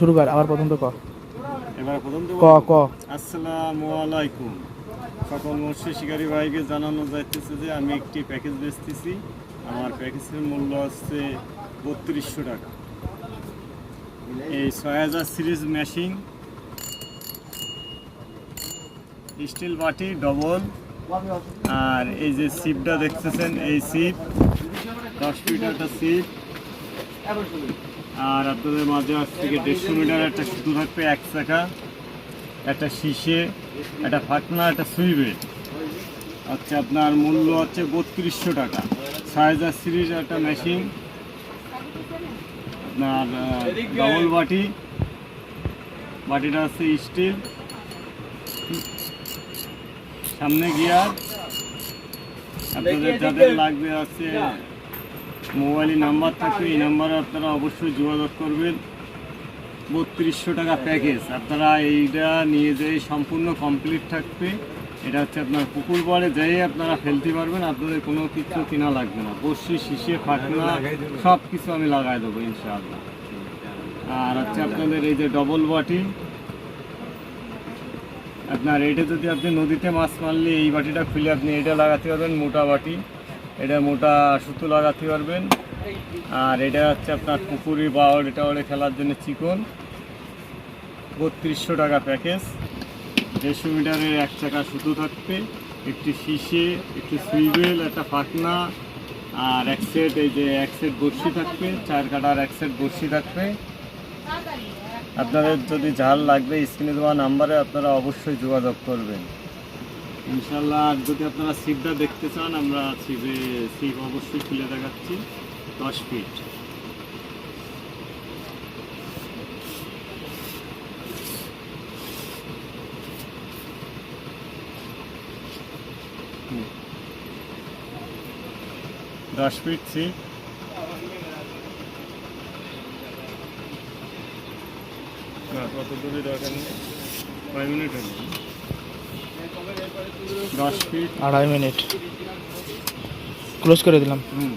শুরু কর আবার প্রথম তো ক। এবার প্রথম ক ক। আসসালামু আলাইকুম। সকল মৎস্য শিকারী ভাইকে জানানো যাইতেছে যে আমি একটি প্যাকেজ বেচতেছি। আমার প্যাকেজের মূল্য হচ্ছে বত্রিশশো টাকা। এই ছয় হাজার সিরিজ মেশিন স্টিল বাটি ডবল। আর এই যে সিপটা দেখতেছেন এই সিপ। দশ ফিট একটা সিপ। আর আপনাদের মাঝে আজ থেকে দেড়শো মিটার একটা সুতো থাকবে এক চাকা, একটা শীষে, একটা ফাটনা, একটা সুইবে। আচ্ছা আপনার মূল্য হচ্ছে বত্রিশশো টাকা। হাজার সিরিজ একটা মেশিন আপনার ডবল বাটি। বাটিটা হচ্ছে স্টিল সামনে গিয়ার আপনাদের যাদের লাগবে আছে মোবাইলে নাম্বার থাকবে এই নাম্বারে আপনারা অবশ্যই যোগাযোগ করবেন। বত্রিশশো টাকা প্যাকেজ আপনারা এইটা নিয়ে যেয়ে সম্পূর্ণ কমপ্লিট থাকবে। এটা হচ্ছে আপনার পুকুর পাড়ে যেয়ে আপনারা ফেলতে পারবেন। আপনাদের কোনো কিছু কেনা লাগবে না। বসি শিশে ফাটনা সব কিছু আমি লাগাই দেবো, ইনশাআল্লাহ। আর হচ্ছে আপনাদের এই যে ডবল বাটি। আপনার এটা যদি আপনি নদীতে মাছ মারলে এই বাটিটা খুলে আপনি এটা লাগাতে পারবেন, মোটা বাটি। এটা মোটা সুতো লাগাতে পারবেন। আর এটা হচ্ছে আপনার পুকুরি বাওয়ার এটা ওরে খেলার জন্য চিকন। বত্রিশশো টাকা প্যাকেজ। দেড়শো মিটারের এক চাকা সুতো থাকবে। একটি শিশে একটি সুইবেল, একটা ফাটনা, আর এক সেট এই যে এক সেট বড়শি থাকবে, চার কাটার এক সেট বড়শি থাকবে। আপনাদের যদি ঝাল লাগবে, স্ক্রিনে দেওয়া নাম্বারে আপনারা অবশ্যই যোগাযোগ করবেন। ইনশাল্লাহ যদি আপনারা সিপটা দেখতে চান, আমরা সিপে সিপ অবশ্যই খুলে দেখাচ্ছি। দশ ফিট। দশ ফিট সিপ কত দূরে দরকার নেই। কয় মিনিট হবে? দশ ফিট আড়াই মিনিট। ক্লোজ করে দিলাম। হুম